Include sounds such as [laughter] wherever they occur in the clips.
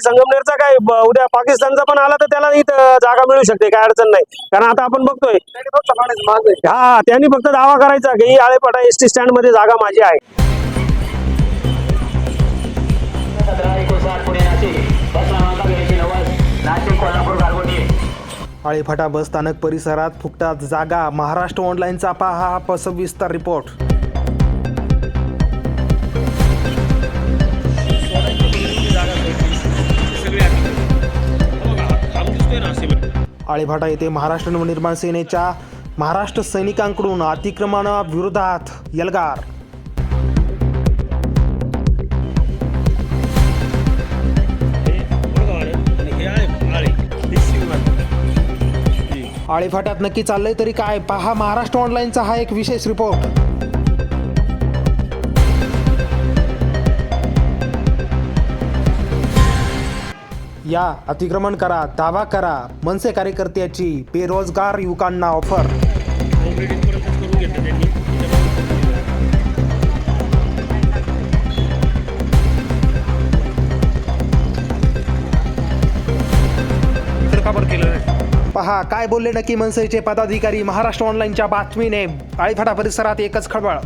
संगमनेरचा काय उद्या पाकिस्तानचा पण आला तर त्याला इथं जागा मिळू शकते काय अडचण नाही. कारण आता आपण बघतोय हा त्यांनी फक्त दावा करायचा की आळेपाटा एस टी स्टँडमध्ये जागा माझी आहे. बस आळेफाटा बस स्थानक परिसरात फुकटात जागा महाराष्ट्र ऑनलाईनचा पहा हा सविस्तर रिपोर्ट आळेभाटा येथे महाराष्ट्र नवनिर्माण सेनेच्या महाराष्ट्र सैनिकांकडून अतिक्रमणाविरोधात यलगार. आळेफाट्यात नक्की चाललंय तरी काय? पहा महाराष्ट्र ऑनलाईनचा हा एक विशेष रिपोर्ट या अतिक्रमण करा दावा करा. मनसे कार्यकर्त्याची बेरोजगार युवकांना ऑफर. पहा काय बोलले नक्की मनसेचे पदाधिकारी महाराष्ट्र ऑनलाईनच्या बातमीने? आळीफाटा परिसरात एकच खळबळ.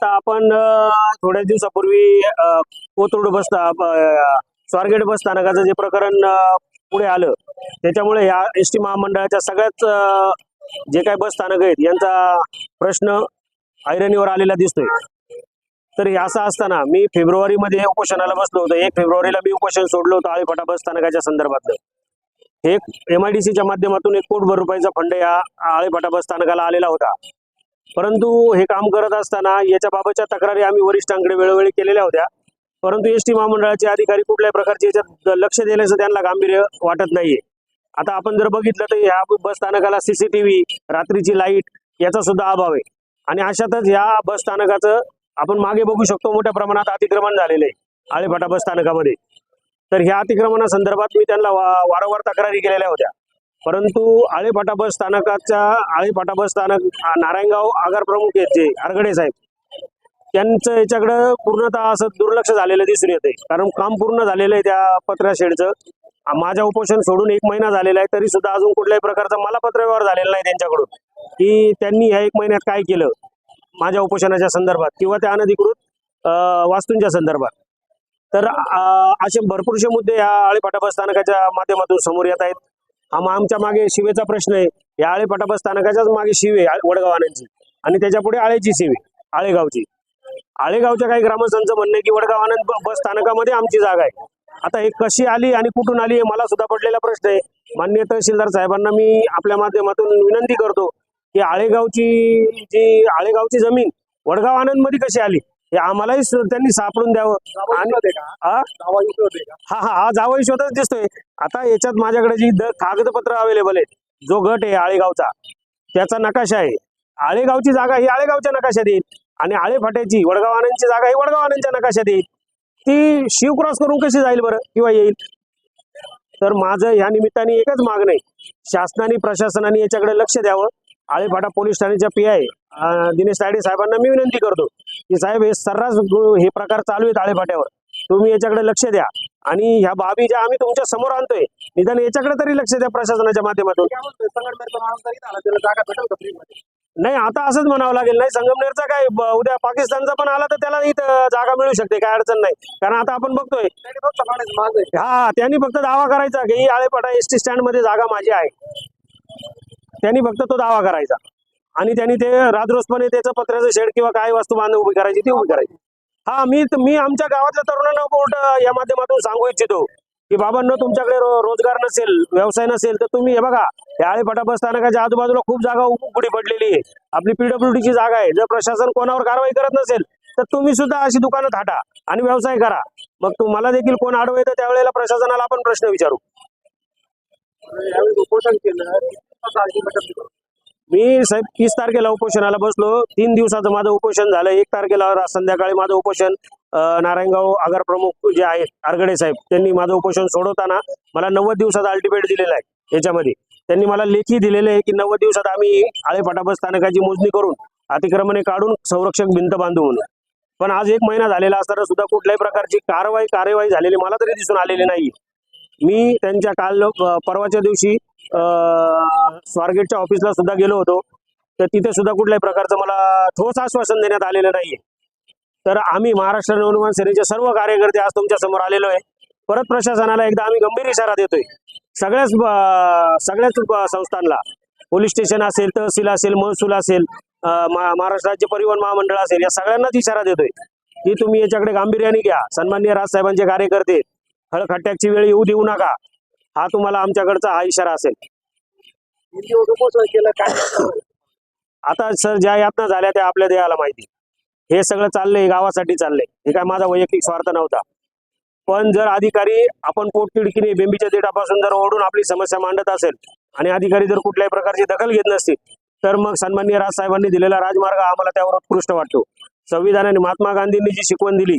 आता आपण थोड्या दिवसापूर्वी कोथरूड बस स्वारगेट बस स्थानकाचं जे प्रकरण पुढे आलं त्याच्यामुळे या एस टी महामंडळाच्या सगळ्याच जे काही बस स्थानक आहेत यांचा प्रश्न ऐरणीवर आलेला दिसतोय. तर असं असताना मी फेब्रुवारीमध्ये उपोषणाला बसलो होतो. एक फेब्रुवारीला मी उपोषण सोडलं होतं आळीफाटा बस स्थानकाच्या संदर्भातलं. हे एम आय डी सीच्या माध्यमातून एक कोटभर रुपयाचा फंड या आळीफाटा बस स्थानकाला आलेला होता. परंतु हे काम करत असताना याच्या बाबतच्या तक्रारी आम्ही वरिष्ठांकडे वेळोवेळी केलेल्या होत्या. परंतु एस टी महामंडळाचे अधिकारी कुठल्याही प्रकारचे याच्यात लक्ष देण्याचं त्यांना गांभीर्य वाटत नाहीये. आता आपण जर बघितलं तर ह्या बस स्थानकाला सीसीटीव्ही रात्रीची लाइट याचा सुद्धा अभाव आहे. आणि अशातच ह्या बस स्थानकाचं आपण मागे बघू शकतो मोठ्या प्रमाणात अतिक्रमण झालेलं आहे आळेफाटा बस स्थानकामध्ये. तर ह्या अतिक्रमणासंदर्भात मी त्यांना वा- वारंवार तक्रारी केलेल्या होत्या. परंतु आळेफाटा बस स्थानकाच्या आळेफाटा बस स्थानक नारायणगाव आगार प्रमुख आहेत जे आरगडे साहेब. त्यांचं याच्याकडं पूर्णतः असं दुर्लक्ष झालेलं दिसून येते कारण काम पूर्ण झालेलं आहे त्या पत्र्या शेडचं. माझ्या उपोषण सोडून एक महिना झालेला आहे तरी सुद्धा अजून कुठल्याही प्रकारचा मला पत्रव्यवहार झालेला नाही त्यांच्याकडून. की त्यांनी ह्या एक महिन्यात काय केलं? माझ्या उपोषणाच्या संदर्भात किंवा त्या अनधिकृत वास्तूंच्या संदर्भात. तर असे भरपूरसे मुद्दे या आळेफाटा बस स्थानकाच्या माध्यमातून समोर येत आहेत. हा मग आमच्या मागे शिवेचा प्रश्न आहे. या आळे बस स्थानकाच्याच मागे शिवे आहे, वडगावानांची आणि त्याच्या पुढे आळेची शिवे आळेगावची. आळेगावच्या काही ग्रामस्थांचं म्हणणं आहे की वडगाव आनंद बस स्थानकामध्ये आमची जागा आहे. आता हे कशी आली आणि कुठून आली हे मला सुद्धा पडलेला प्रश्न आहे. मान्य तहसीलदार साहेबांना मी आपल्या माध्यमातून विनंती करतो की आळेगावची जी आळेगावची जमीन वडगाव आनंदमध्ये कशी आली? हे आम्हालाही स- त्यांनी सापडून द्यावं. आणि हा? हा हा हा जावा हिशोबच दिसतोय. आता याच्यात माझ्याकडे जी द- कागदपत्र अवेलेबल आहेत जो गट आहे आळेगावचा त्याचा नकाशा आहे. आळेगावची जागा ही आळेगावच्या नकाशात येईल. आणि आळेफाट्याची वडगाव आनंदची जागा ही वडगाव आनंदच्या नकाशात येईल. ती शिव क्रॉस करून कशी जाईल बरं? किंवा येईल? तर माझं ह्या निमित्ताने एकच मागणं आहे. शासनाने प्रशासनाने याच्याकडे लक्ष द्यावं. आळेफाटा पोलीस ठाण्याच्या पी आय दिनेश तायडे साहेबांना मी विनंती करतो. की साहेब हे सर्रास हे प्रकार चालू आहेत आळेफाट्यावर. तुम्ही याच्याकडे लक्ष द्या. आणि ह्या बाबी ज्या आम्ही तुमच्यासमोर आणतोय निदान याच्याकडे तरी लक्ष द्या प्रशासनाच्या माध्यमातून. नाही आता असंच म्हणावं लागेल. नाही संगमनेरचा काय उद्या पाकिस्तानचा पण आला तर त्याला इथं जागा मिळू शकते काय अडचण नाही. कारण आता आपण बघतोय. हा त्यांनी फक्त दावा करायचा की आळेपाटा एस टी स्टँडमध्ये जागा माझी आहे. त्यांनी फक्त तो दावा करायचा. आणि त्यांनी ते राजरोसपणे त्याचं पत्र्याचं शेड किंवा काय वस्तू बांधून उभी करायची ती उभी करायची. हा मी मी आमच्या गावातल्या तरुणांना कोर्ट या माध्यमातून सांगू इच्छितो की बाबांनो तुमच्याकडे रो- रोजगार नसेल व्यवसाय नसेल तर तुम्ही हे बघा या आळेपाटा बस स्थानकाच्या आजूबाजूला खूप जागा उघडी पडलेली आहे. आपली पीडब्ल्यूडीची जागा आहे. जर प्रशासन कोणावर कारवाई करत नसेल तर तुम्ही सुद्धा अशी दुकानं थाटा आणि व्यवसाय करा. मग तुम्हाला देखील कोण आडवं तर त्यावेळेला प्रशासनाला आपण प्रश्न विचारू. उपोषण केलं मी साहेब तीस तारखेला उपोषणाला बसलो. तीन दिवसाचं माझं उपोषण झालं. एक तारखेला संध्याकाळी माझं उपोषण नारायणगाव आगार प्रमुख जे आहेत आरगडे साहेब त्यांनी माझं उपोषण सोडवताना मला नव्वद दिवसाचा अल्टिमेट दिलेला आहे याच्यामध्ये. त्यांनी मला लेखी दिलेले आहे की नव्वद दिवसात आम्ही आळेफाटा बस स्थानकाची मोजणी करून अतिक्रमणे काढून संरक्षक भिंत बांधू म्हणून. पण आज एक महिना झालेला असताना सुद्धा कुठल्याही प्रकारची कारवाई कार्यवाही झालेली मला तरी दिसून आलेली नाही मी त्यांच्या काल परवाच्या दिवशी स्वारगेटच्या ऑफिसला सुद्धा गेलो होतो. तर तिथे सुद्धा कुठल्याही प्रकारचं मला ठोस आश्वासन देण्यात आलेलं नाहीये. तर आम्ही महाराष्ट्र नवनिर्माण सेनेचे सर्व कार्यकर्ते आज तुमच्यासमोर आलेलो आहे. परत प्रशासनाला एकदा आम्ही गंभीर इशारा देतोय. सगळ्याच सगळ्याच संस्थांना. पोलीस स्टेशन असेल तहसील असेल महसूल असेल महाराष्ट्र राज्य परिवहन महामंडळ असेल या सगळ्यांनाच इशारा देतोय. की तुम्ही याच्याकडे गांभीर्याने घ्या. सन्माननीय राजसाहेबांचे कार्यकर्ते खळखट्ट्याची वेळ येऊ देऊ नका. हा तुम्हाला आमच्याकडचा हा इशारा असेल. आता सर ज्या यातना झाल्या त्या आपल्या देहाला माहिती. हे सगळं चाललंय गावासाठी चाललंय. हे काय माझा वैयक्तिक स्वार्थ नव्हता. पण जर अधिकारी आपण पोटतिडकीने बेंबीच्या देठापासून जर ओढून आपली समस्या मांडत असेल आणि अधिकारी जर कुठल्याही प्रकारची दखल घेत नसतील तर मग सन्माननीय राजसाहेबांनी दिलेला राजमार्ग आम्हाला त्यावर उत्कृष्ट वाटतो. संविधानाने महात्मा गांधींनी जी शिकवण दिली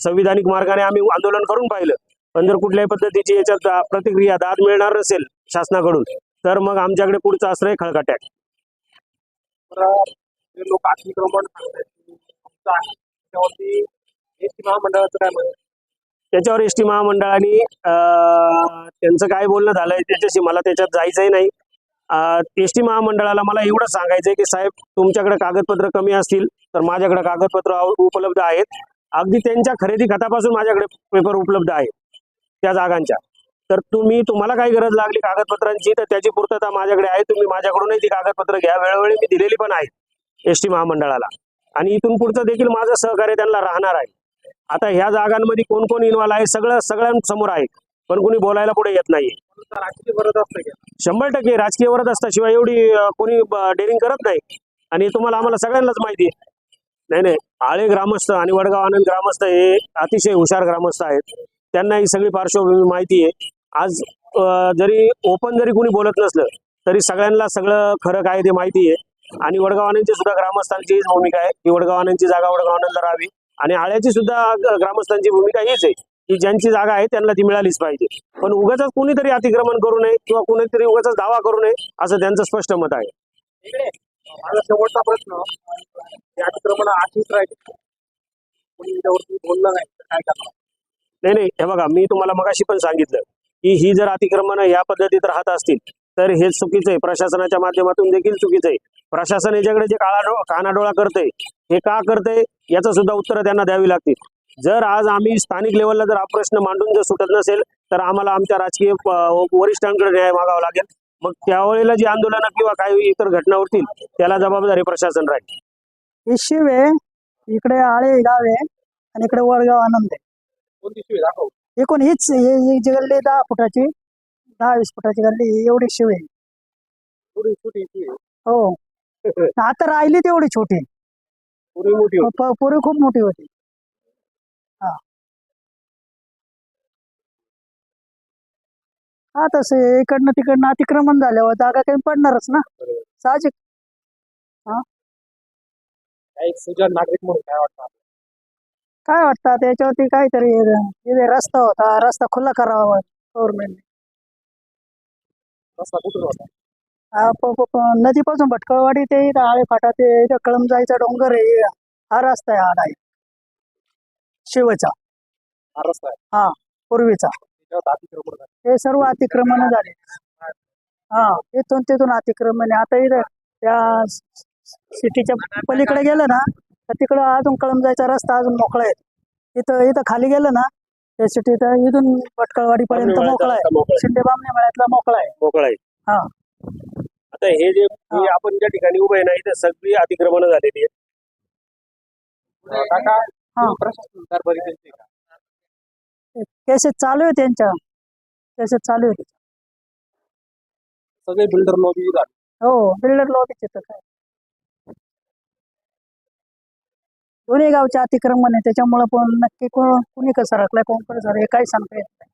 संविधानिक मार्गाने आम्ही आंदोलन करून पाहिलं पण जर कुठल्याही पद्धतीची याच्यात प्रतिक्रिया दाद मिळणार नसेल शासनाकडून तर मग आमच्याकडे पुढचं आश्रय लोक अतिक्रमण आहे. त्यावरती एस टी महामंडळाचं काय म्हणणं त्याच्यावर एस टी महामंडळाने त्यांचं काय बोलणं झालंय त्याच्याशी मला त्याच्यात जायचंही नाही. एस टी महामंडळाला मला एवढं सांगायचंय की साहेब तुमच्याकडे कागदपत्र कमी असतील तर माझ्याकडे कागदपत्र उपलब्ध आहेत. अगदी त्यांच्या खरेदी खतापासून माझ्याकडे पेपर उपलब्ध आहेत. त्या जागांच्या. तर तुम्ही तुम्हाला काही गरज लागली कागदपत्रांची तर त्याची पूर्तता माझ्याकडे आहे. तुम्ही माझ्याकडूनही ती कागदपत्र घ्या. वेळोवेळी मी दिलेली पण आहेत एस टी महामंडळाला. आणि इथून पुढचं देखील माझं सहकार्य त्यांना राहणार आहे. आता ह्या जागांमध्ये कोण कोण इन्व्हॉल्व आहे सगळं सगळ्यांसमोर आहे. पण कुणी बोलायला पुढे येत नाही शंभर टक्के राजकीय व्रत असता. शिवाय एवढी कोणी डेअरिंग करत नाही. आणि तुम्हाला आम्हाला सगळ्यांनाच माहिती आहे. नाही नाही. आळे ग्रामस्थ आणि वडगाव आनंद ग्रामस्थ हे अतिशय हुशार ग्रामस्थ आहेत. त्यांना ही सगळी पार्श्वभूमी माहिती आहे. आज जरी ओपन जरी कोणी बोलत नसलं तरी सगळ्यांना सगळं खरं काय ते माहिती आहे. आणि वडगावण्यांची सुद्धा ग्रामस्थांची हीच भूमिका आहे की वडगाव जागा वडगाव राहावी. आणि आळ्याची सुद्धा ग्रामस्थांची भूमिका हीच आहे की ज्यांची जागा आहे त्यांना ती मिळालीच पाहिजे. पण उगाच कुणीतरी अतिक्रमण करू नये किंवा कुणीतरी उगाच दावा करू नये असं त्यांचं स्पष्ट मत आहे. माझा शेवटचा प्रश्न अतिक्रमण आठवीत राहील. कोणी बोललं नाही काय करणार? नाही नाही हे बघा मी तुम्हाला मगाशी पण सांगितलं की ही जर अतिक्रमण या पद्धतीत राहत असतील तर हे चुकीचं आहे. प्रशासनाच्या माध्यमातून देखील चुकीचं आहे. प्रशासन याच्याकडे जे काळा कानाडोळा करतंय हे का करतंय याचं सुद्धा उत्तर त्यांना द्यावी लागतील. जर आज आम्ही स्थानिक लेवलला जर हा प्रश्न मांडून जर सुटत नसेल तर आम्हाला आमच्या राजकीय वरिष्ठांकडे न्याय मागावा लागेल. मग त्यावेळेला जी आंदोलनं किंवा काही इतर घटना होतील त्याला जबाबदारी प्रशासन राहील. शिव आहे. इकडे आळे गाव आहे आणि इकडे वडगाव आनंद आहे. कोणती शिवी दाखव. एकूण हीच हे ही जी गल्ली दहा फुटाची दहा वीस फुटाची गल्ली ही एवढी शिव. आहे थोडी छोटी शिवी. आहे. हो. [laughs] आता राहिली तेवढी छोटी. पूर्वी मोठी होती. प- पूर्वी खूप मोठी होती. हा. हा तसे इकडनं तिकडनं अतिक्रमण झाल्यावर जागा काही पडणारच ना. साहजिक. एक सुजान नागरिक म्हणून काय वाटतं? काय वाटतं? आता याच्यावरती काहीतरी रस्ता होता. रस्ता खुला करावा गव्हर्नमेंट नदीपासून भटकळवाडी ते आळे फाटा ते इथं कळमजाईचा डोंगर आहे. हा रस्ता आहे हा डायरेक्ट शिवचा. हा रस्ता आहे. पूर्वीचा. हे सर्व अतिक्रमण झाले. हा इथून तिथून अतिक्रमण आता इथं त्या सिटीच्या पलीकडे गेलं ना तिकडं अजून कळमजाईचा रस्ता अजून मोकळा आहे. इथं इथं खाली गेलं ना त्या सिटीत इथून भटकळवाडी पर्यंत मोकळा आहे. आहे. शिंदे बामणे मळ्यातला मोकळा आहे. मोकळा आहे. हा. आता हे जे हे. आपण ज्या ठिकाणी उभे आहे ना इथे सगळी अतिक्रमण झालेली हा. का? केसेस चालू आहे त्यांच्या. केसेस चालू आहे सगळे बिल्डर लॉबी हो बिल्डर लॉबीचे तर काय. दोन्ही गावचे अतिक्रमण आहे. त्याच्यामुळे पण नक्की कोण कुणी कसं राखलाय कोण कसं सरकलंय हे काही सांगता येत नाही.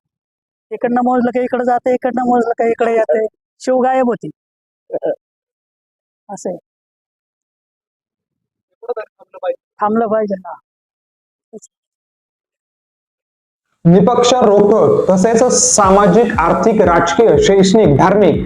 इकडनं मोजलं का इकडे जाते इकडनं मोजलं का इकडे येते शिव गायब होती. असं आहे. थांबलं पाहिजे. थांबलं पाहिजे ना निपक्ष रोखोक तसेच सामाजिक आर्थिक राजकीय शैक्षणिक धार्मिक